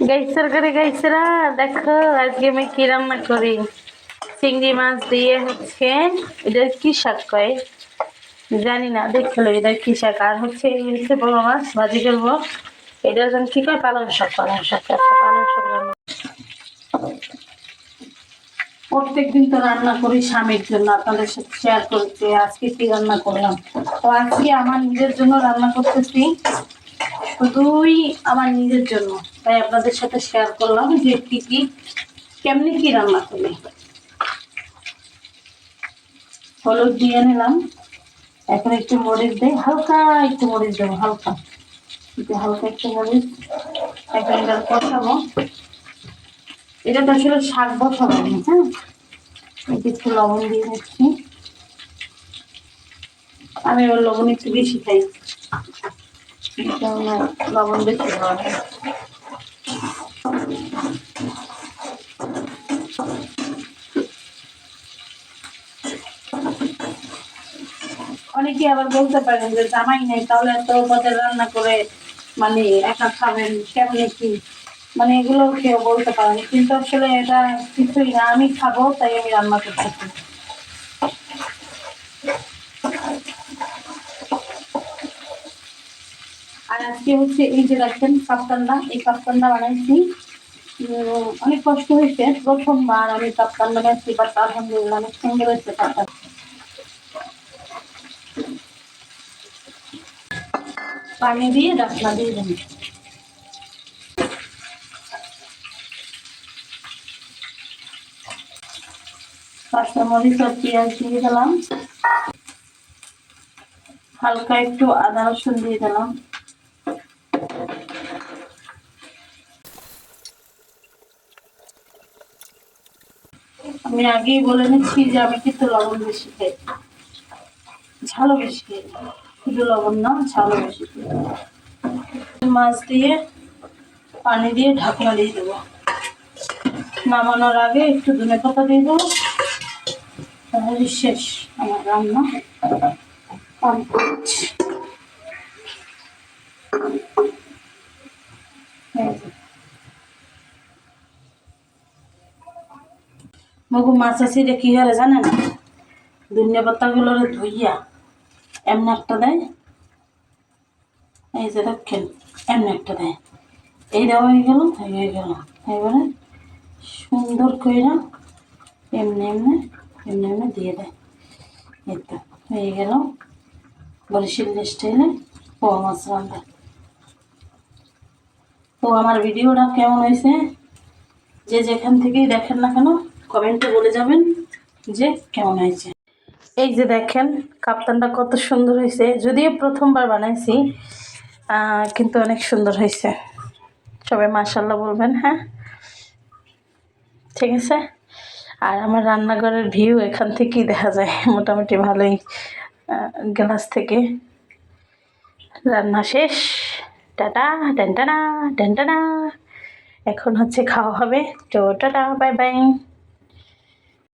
গাইসের করে গাইসেরা দেখো আজকে আমি কি রান্না করি? চিংড়ি মাছ দিয়ে হচ্ছে এটা কি শাক কয়? জানি না দেখল এটা কি শাক? আর হচ্ছে হচ্ছে বড় মাছ, ভাজি করব। এটা যেন কি কয়? পালং শাক পালং শাক পালং শাক রান্না প্রত্যেকদিন তো রান্না করি স্বামীর জন্য, আপনাদের সাথে শেয়ার করতে আজকে কি রান্না করলাম? তো আজকে আমার নিজের জন্য রান্না করতেছি। শুধুই আমার নিজের জন্য। তাই আপনাদের সাথে শেয়ার করলাম যে কি কি, কেমনি কি রান্না করি। হলুদ দিয়ে নিলাম। এখন একটু মরিচ দেয়, হালকা একটু মরিচ দেবো, হালকা। একটু হালকা একটু মরিচ। এখন এটা কষাবো। এটা তো আসলে শাক বসাবো হ্যাঁ? একটু লবণ দিয়ে দিচ্ছি আমি ওর লবণ একটু বেশি খাই। অনেকে আবার বলতে পারেন যে জামাই নেই, তাহলে এত পদের রান্না করে মানে একা খাবেন কেমনে কি? মানে এগুলো কেউ বলতে পারেন, কিন্তু আসলে এটা কিছুই না, আমি খাব, তাই আমি রান্না করতেছি। আর আজকে হচ্ছে এই যে এই বানাইছি। অনেক কষ্ট হয়েছে। প্রথমবার আমি বানাইছি আলহামদুলিল্লাহ অনেক সুন্দর হয়েছে পানি দিয়ে ঢাকনা দিয়ে পেঁয়াজ দিয়ে দিলাম। হালকা একটু আদা রসুন দিয়ে দিলাম। আমি আগেই বলে নিচ্ছি যে আমি কিন্তু লবণ বেশি খাই। ঝালও বেশি খাই। শুধু লবণ না ঝালও বেশি খাই। মাছ দিয়ে, পানি দিয়ে ঢাকনা দিয়ে দেবো। নামানোর আগে একটু ধনে পাতা দিয়ে দেবো। তাহলে শেষ আমার রান্না। কমপ্লিট। মগু মাছ আছে কি হলে জানে না ধনিয়া পাতাগুলো ধুইয়া এমন একটা দেয়। এই যে দেখেন, এমন একটা দেয়। এই দেওয়া হয়ে গেল হয়ে গেল। এবারে সুন্দর কইরা এমনি এমনি এমনি এমনি দিয়ে দেয়। এই তো, হয়ে গেল। বরিশাল স্টাইলে পোয়া মাছ রান্না। তো আমার ভিডিওটা কেমন হয়েছে? যে যেখান থেকেই দেখেন না কেন কমেন্টে বলে যাবেন যে কেমন হয়েছে। এই যে দেখেন, কাপ্তানটা কত সুন্দর হয়েছে। যদিও প্রথমবার বানাইছি কিন্তু অনেক সুন্দর হয়েছে। সবাই মাশাল্লাহ বলবেন হ্যাঁ? ঠিক আছে? আর আমার রান্নাঘরের ভিউ এখান থেকেই দেখা যায়। মোটামুটি ভালোই গ্লাস থেকে। রান্না শেষ। টাটা টেনটানা টেনটানা এখন হচ্ছে খাওয়া হবে। তো টাটা, বাই বাই।